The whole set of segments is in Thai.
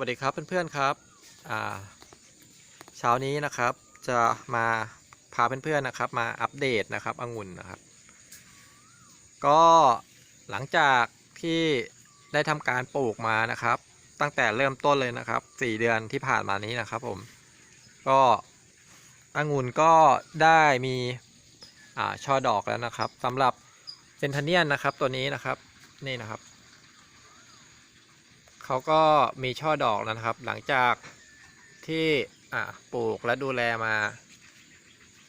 สวัสดีครับเพื่อนๆครับเช้านี้นะครับจะมาพาเพื่อนๆนะครับ มาอัปเดตนะครับองุ่นนะครับ ก็หลังจากที่ได้ทำการปลูกมานะครับ ตั้งแต่เริ่มต้นเลยนะครับ4เดือนที่ผ่านมานี้นะครับผมก็องุ่นก็ได้มีอช่อดอกแล้วนะครับสำหรับเซนทเนียนนะครับตัวนี้นะครับนี่นะครับ เขาก็มีช่อดอกนะครับ หลังจากที่อ่าปลูกและดูแลมา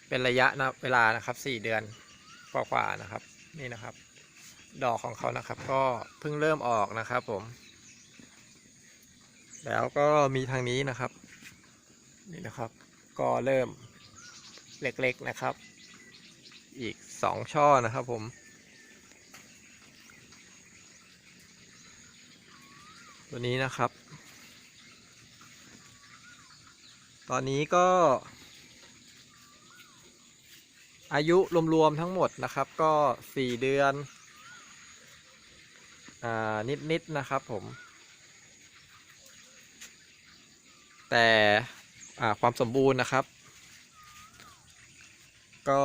เป็นระยะนะเวลานะครับสี่เดือนกว่าๆนะครับ นี่นะครับ ดอกของเขานะครับ ก็เพิ่งเริ่มออกนะครับผม แล้วก็มีทางนี้นะครับ นี่นะครับ ก็เริ่มเล็กๆนะครับ อีกสองช่อนะครับผม ตัวนี้นะครับ ตอนนี้ก็ อายุรวมๆทั้งหมดนะครับ ก็4เดือนอ่านิดๆนะครับผม แต่อ่าความสมบูรณ์นะครับ ก็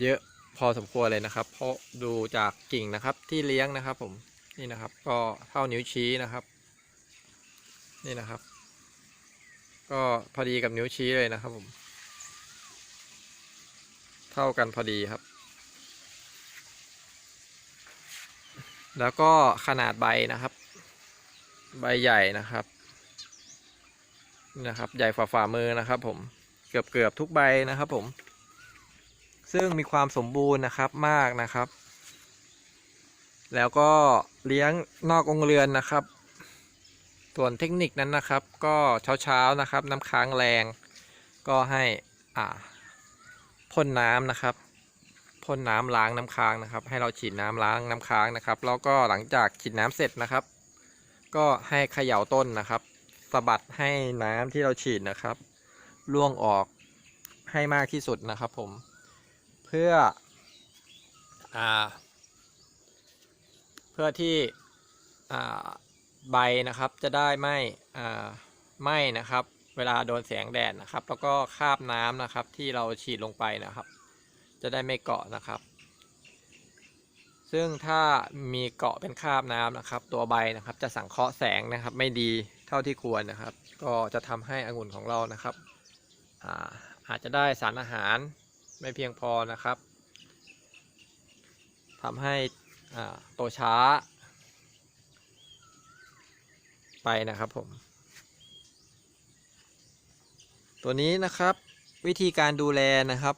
เยอะพอสมควรเลยนะครับ เพราะดูจากกิ่งนะครับที่เลี้ยงนะครับผม นี่นะครับ ก็เท่านิ้วชี้นะครับ นี่นะครับ ก็พอดีกับนิ้วชี้เลยนะครับผม เท่ากันพอดีครับ แล้วก็ขนาดใบนะครับ ใบใหญ่นะครับนี่นะครับ ใหญ่ฝ่าฝ่ามือนะครับ ผมเกือบเกือบทุกใบนะครับ ผม ซึ่งมีความสมบูรณ์นะครับมากนะครับ แล้วก็เลี้ยงนอกโรงเรือนนะครับ ส่วนเทคนิคนั้นนะครับ ก็เช้าๆนะครับ น้ำค้างแรง ก็ให้อ่าพ่นน้ำนะครับพ่นน้ำล้างน้ำค้างนะครับ ให้เราฉีดน้ำล้างน้ำค้างนะครับ แล้วก็หลังจากฉีดน้ำเสร็จนะครับ ก็ให้เขย่าต้นนะครับสะบัดให้น้ำที่เราฉีดนะครับล่วงออกให้มากที่สุดนะครับผม เพื่ออ่า พื่อที่ใบนะครับจะได้ไม่ไม้นะครับ เวลาโดนแสงแดดนะครับ แล้วก็คาบน้ำนะครับที่เราฉีดลงไปนะครับ จะได้ไม่เกาะนะครับ ซึ่งถ้ามีเกาะเป็นคาบน้ำนะครับ ตัวใบนะครับจะสังเคราะห์แสงนะครับ ไม่ดีเท่าที่ควรนะครับ ก็จะทำให้องุ่นของเรานะครับอาอาจจะได้สารอาหารไม่เพียงพอนะครับทำให้ โตช้า ไปนะครับผม ตัวนี้นะครับวิธีการดูแลนะครับ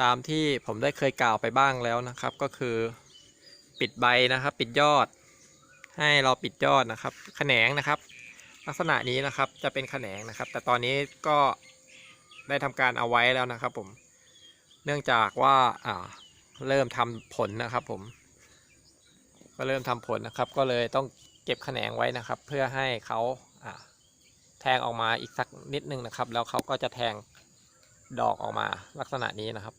ตามที่ผมได้เคยกล่าวไปบ้างแล้วนะครับ ก็คือปิดใบนะครับ ปิดยอด ให้เราปิดยอดนะครับแขนงนะครับ ลักษณะนี้นะครับจะเป็นแขนงนะครับ แต่ตอนนี้ก็ได้ทำการเอาไว้แล้วนะครับผมเนื่องจากว่าอ่า เริ่มทำผลนะครับผม ก็เริ่มทำผลนะครับ ก็เลยต้องเก็บแขนงไว้นะครับ เพื่อให้เขาแทงออกมาอีกสักนิดนึงนะครับ แล้วเขาก็จะแทงดอกออกมาลักษณะนี้นะครับ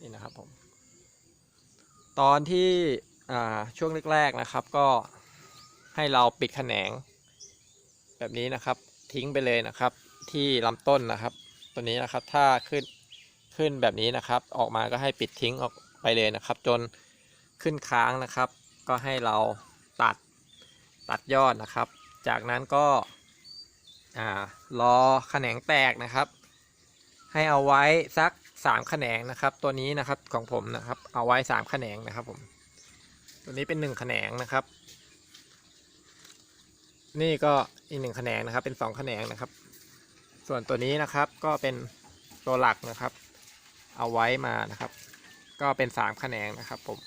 นี่นะครับผม ตอนที่ช่วงแรกๆนะครับ ก็ให้เราปิดแขนง แบบนี้นะครับ ทิ้งไปเลยนะครับ ที่ลำต้นนะครับ ตัวนี้นะครับถ้าขึ้นขึ้นแบบนี้นะครับ ออกมาก็ให้ปิดทิ้งออก ไปเลยนะครับ จนขึ้นค้างนะครับ ก็ให้เราตัดตัดยอดนะครับ จากนั้นก็อ่ารอแขนงแตกนะครับ ให้เอาไว้สักสามแขนงนะครับ ตัวนี้นะครับของผมนะครับ เอาไว้สามแขนงนะครับผมตัวนี้เป็นหนึ่งแขนงนะครับ นี่ก็อีกหนึ่งแขนงนะครับ เป็นสองแขนงนะครับ ส่วนตัวนี้นะครับก็เป็นตัวหลักนะครับ เอาไว้มานะครับ ก็เป็นสามแขนงนะครับผม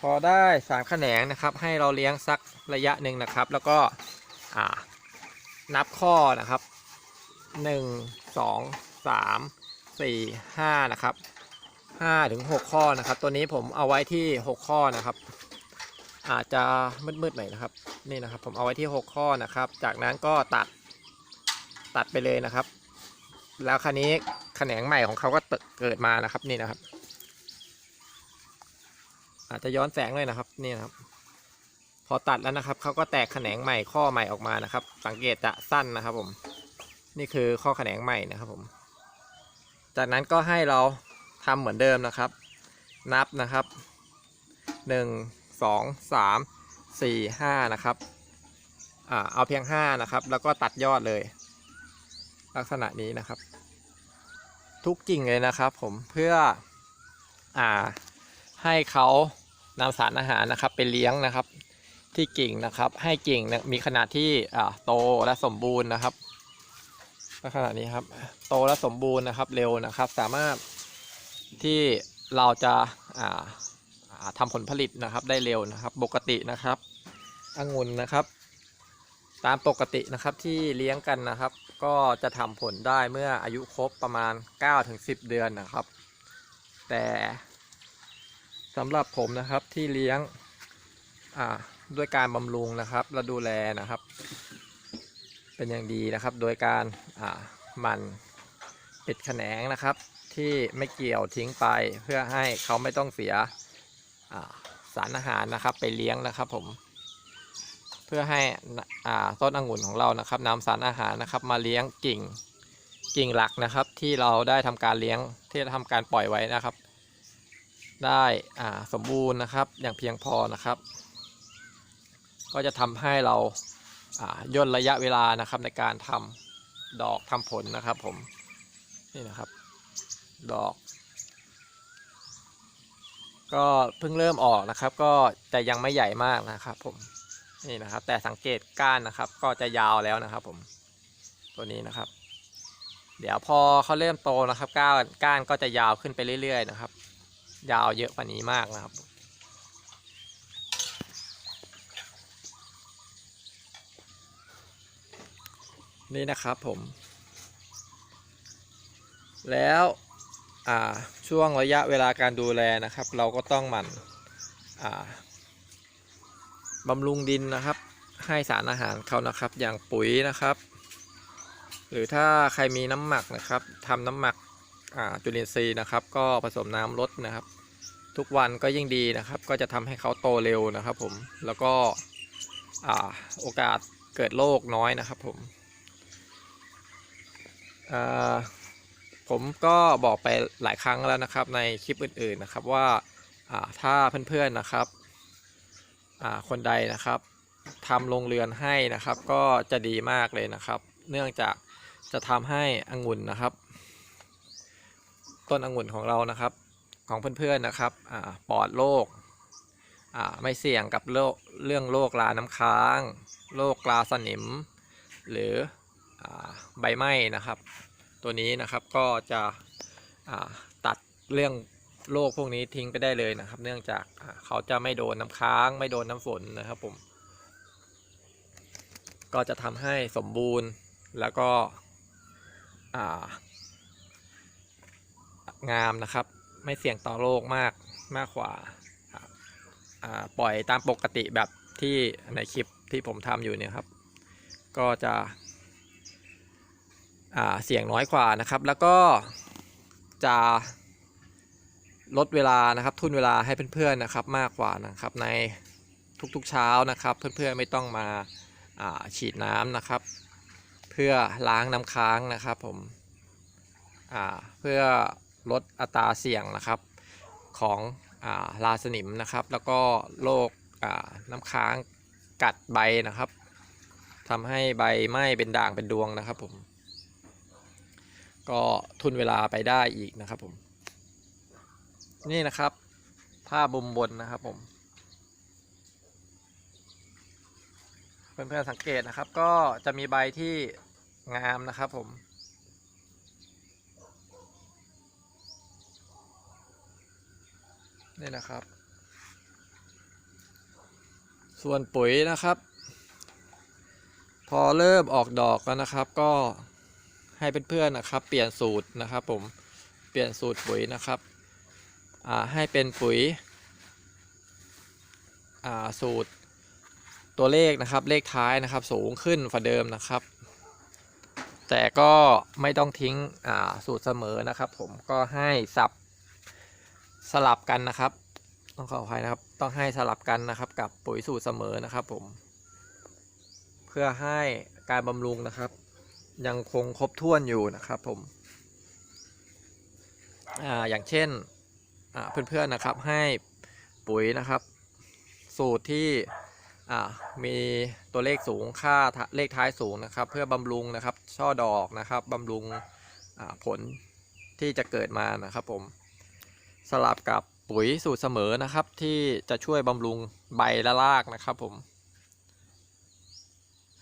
พอได้สามแขนงนะครับ ให้เราเลี้ยงสักระยะหนึ่งนะครับ แล้วก็นับข้อนะครับหนึ่งสองสามสี่ห้านะครับห้าถึงหกข้อนะครับ ตัวนี้ผมเอาไว้ที่หกข้อนะครับ อาจจะมืดๆหน่อยนะครับนี่นะครับ ผมเอาไว้ที่หกข้อนะครับ จากนั้นก็ตัดตัดไปเลยนะครับ แล้วคราวนี้แขนงใหม่ของเขาก็เกิดมานะครับนี่นะครับ อาจจะย้อนแสงเลยนะครับนี่นะครับ พอตัดแล้วนะครับเขาก็แตกแขนงใหม่ข้อใหม่ออกมานะครับ สังเกตจะสั้นนะครับ ผม นี่คือข้อแขนงใหม่นะครับ ผม จากนั้นก็ให้เราทำเหมือนเดิมนะครับ นับนะครับหนึ่งสองสามสี่ห้านะครับอ่าเอาเพียงห้านะครับ แล้วก็ตัดยอดเลย ลักษณะนี้นะครับ ทุกกิ่งเลยนะครับ ผมเพื่ออ่า ให้เขานำสารอาหารนะครับไปเลี้ยงนะครับที่กิ่งนะครับ ให้กิ่งมีขนาดที่อ่าโตและสมบูรณ์นะครับลักษณะนี้ครับ โตและสมบูรณ์นะครับเร็วนะครับ สามารถที่เราจะอ่าอ่าทำผลผลิตนะครับได้เร็วนะครับ ปกตินะครับองุ่นนะครับ ตามปกตินะครับที่เลี้ยงกันนะครับ ก็จะทำผลได้เมื่ออายุครบประมาณ 9-10 เดือนนะครับ แต่ สำหรับผมนะครับที่เลี้ยงด้วยการบำรุงนะครับและดูแลนะครับ เป็นอย่างดีนะครับ โดยการหมันปิดแขนงนะครับ ที่ไม่เกี่ยวทิ้งไปเพื่อให้เขาไม่ต้องเสียสารอาหารนะครับ ไปเลี้ยงนะครับผม เพื่อให้ต้นองุ่นของเรานะครับนำสารอาหารนะครับ มาเลี้ยงกิ่งกิ่งหลักนะครับ ที่เราได้ทำการเลี้ยงที่ทำการปล่อยไว้นะครับ ได้อ่าสมบูรณ์นะครับ อย่างเพียงพอนะครับ ก็จะทำให้เราอ่าย่นระยะเวลานะครับในการทำดอกทำผลนะครับผมนี่นะครับ ดอก ก็เพิ่งเริ่มออกนะครับ ก็จะยังไม่ใหญ่มากนะครับผมนี่นะครับ แต่สังเกตก้านนะครับ ก็จะยาวแล้วนะครับ ผมตัวนี้นะครับ เดี๋ยวพอเขาเริ่มโตนะครับ ก้านก้านก็จะยาวขึ้นไปเรื่อย ๆ นะครับ ยาวเยอะกว่านี้มากนะครับ นี่นะครับผม แล้วช่วงระยะเวลาการดูแลนะครับ เราก็ต้องหมั่นบำรุงดินนะครับ ให้สารอาหารเขานะครับ อย่างปุ๋ยนะครับ หรือถ้าใครมีน้ำหมักนะครับทำน้ำหมักจุลินทรีย์นะครับ ก็ผสมน้ำลดนะครับ ทุกวันก็ยิ่งดีนะครับ ก็จะทำให้เขาโตเร็วนะครับผมแล้วก็โอกาสเกิดโรคน้อยนะครับผมผมก็บอกไปหลายครั้งแล้วนะครับในคลิปอื่นๆนะครับว่าถ้าเพื่อนๆนะครับคนใดนะครับทำโรงเรือนให้นะครับก็จะดีมากเลยนะครับ เนื่องจากจะทำให้องุ่นนะครับ ต้นองุ่นของเรานะครับ ของเพื่อนๆนะครับปลอดโรคไม่เสี่ยงกับโรคเรื่องโรคราน้ำค้างโรคราสนิม หรืออใบไหม้นะครับ ตัวนี้นะครับก็จะตัดเรื่องโรคพวกนี้ทิ้งไปได้เลยนะครับ เนื่องจากเขาจะไม่โดนน้ำค้าง ไม่โดนน้ำฝนนะครับผม ก็จะทำให้สมบูรณ์แล้วก็างามนะครับ ไม่เสี่ยงต่อโรคมากมากกว่าปล่อยตามปกติแบบที่ในคลิปที่ผมทำอยู่เนี่ยครับ ก็จะเสี่ยงน้อยกว่านะครับ แล้วก็จะลดเวลานะครับ ทุนเวลาให้เพื่อนๆนะครับมากกว่านะครับในทุกๆเช้านะครับ เพื่อนๆไม่ต้องมาฉีดน้ำนะครับ เพื่อล้างน้ำค้างนะครับผมเพื่อ ลดอัตราเสี่ยงนะครับของอาราสนิมนะครับ แล้วก็โรคน้ำค้างกัดใบนะครับทำให้ใบไหม้เป็นด่างเป็นดวงนะครับผมก็ทุนเวลาไปได้อีกนะครับผม นี่นะครับผ้าบุมบนนะครับผม เพื่อนๆสังเกตนะครับ ก็จะมีใบที่งามนะครับผม นี่นะครับ ส่วนปุ๋ยนะครับ พอเริ่มออกดอกแล้วนะครับ ก็ให้เพื่อนๆนะครับ เปลี่ยนสูตรนะครับ ผมเปลี่ยนสูตรปุ๋ยนะครับให้เป็นปุ๋ยสูตรตัวเลขนะครับ เลขท้ายนะครับ สูงขึ้นกว่าเดิมนะครับ แต่ก็ไม่ต้องทิ้งสูตรเสมอนะครับ ผมก็ให้สับ สลับกันนะครับ ต้องขออภัยนะครับ ต้องให้สลับกันนะครับ กับปุ๋ยสูตรเสมอนะครับ ผม เพื่อให้การบำรุงนะครับ ยังคงครบถ้วนอยู่นะครับ ผมอ่าอย่างเช่นอ่าเพื่อนๆนะครับให้ปุ๋ยนะครับ สูตรที่อ่ามีตัวเลขสูงค่าเลขท้ายสูงนะครับ เพื่อบำรุงนะครับ ช่อดอกนะครับบำรุงอ่าผลที่จะเกิดมานะครับผม สลับกับปุ๋ยสูตรเสมอนะครับ ที่จะช่วยบำรุงใบและรากนะครับผม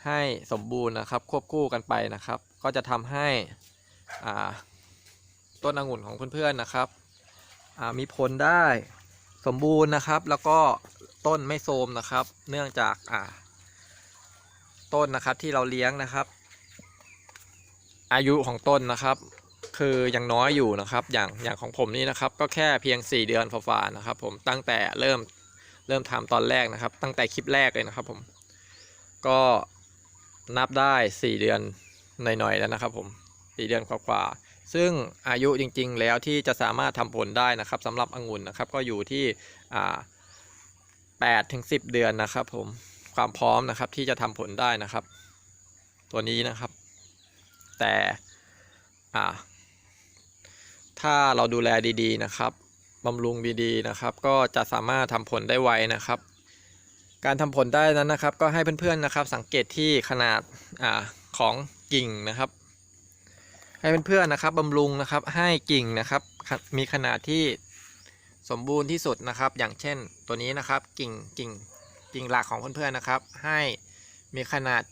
ให้สมบูรณ์นะครับควบคู่กันไปนะครับ ก็จะทำให้ต้นองุ่นของเพื่อนๆนะครับมีผลได้สมบูรณ์นะครับ แล้วก็ต้นไม่โทรมนะครับ เนื่องจากต้นนะครับที่เราเลี้ยงนะครับ อายุของต้นนะครับ คือยังน้อยอยู่นะครับ อย่างอย่างของผมนี่นะครับ ก็แค่เพียง 4 เดือนฝ่าๆนะครับ ผมตั้งแต่เริ่มเริ่มทำตอนแรกนะครับ ตั้งแต่คลิปแรกเลยนะครับ ผมก็นับได้ 4 เดือนหน่อยๆแล้วนะครับ ผม4เดือนกว่าๆซึ่งอายุจริง ๆ แล้วที่จะสามารถทำผลได้นะครับสำหรับองุ่นนะครับ ก็อยู่ที่อ่า8ถึง10เดือนนะครับ ผมความพร้อมนะครับที่จะทำผลได้นะครับ ตัวนี้นะครับ แต่อ่า ถ้าเราดูแลดีๆนะครับบำรุงดีๆนะครับ ก็จะสามารถทำผลได้ไวนะครับ การทำผลได้นั้นนะครับ ก็ให้เพื่อนๆนะครับ สังเกตที่ขนาดอาของกิ่งนะครับ ให้เพื่อนๆนะครับบำรุงนะครับให้กิ่งนะครับ มีขนาดที่สมบูรณ์ที่สุดนะครับ อย่างเช่นตัวนี้นะครับกิ่งกิ่งกิ่งหลักของเพื่อนๆนะครับ ให้มีขนาด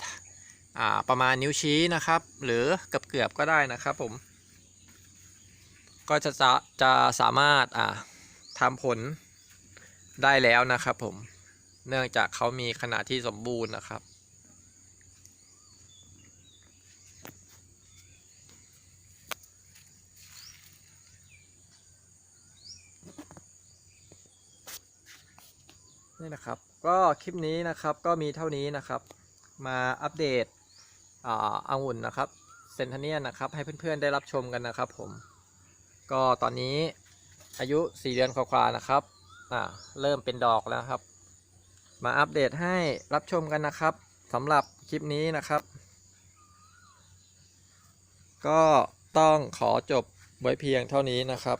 อ่าประมาณนิ้วชี้นะครับ หรือเกือบๆก็ได้นะครับผม ก็จะจะจะสามารถอ่าทำผลได้แล้วนะครับผมเนื่องจากเขามีขนาดที่สมบูรณ์นะครับนี่นะครับก็คลิปนี้นะครับก็มีเท่านี้นะครับ มาอัปเดตอ่าองุ่นนะครับเซนทเนียนนะครับให้เพื่อนๆได้รับชมกันนะครับผม ก็ตอนนี้อายุ 4 เดือนกว่าๆนะครับอ่าเริ่มเป็นดอกแล้วครับ มาอัปเดตให้รับชมกันนะครับสำหรับคลิปนี้นะครับ ก็ต้องขอจบไว้เพียงเท่านี้นะครับ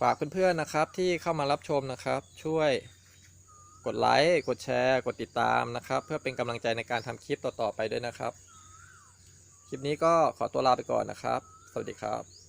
ฝากเพื่อนๆนะครับที่เข้ามารับชมนะครับ ช่วยกดไลค์กดแชร์ กดติดตามนะครับ เพื่อเป็นกำลังใจในการทำคลิปต่อๆไปด้วยนะครับ คลิปนี้ก็ขอตัวลาไปก่อนนะครับ สวัสดีครับ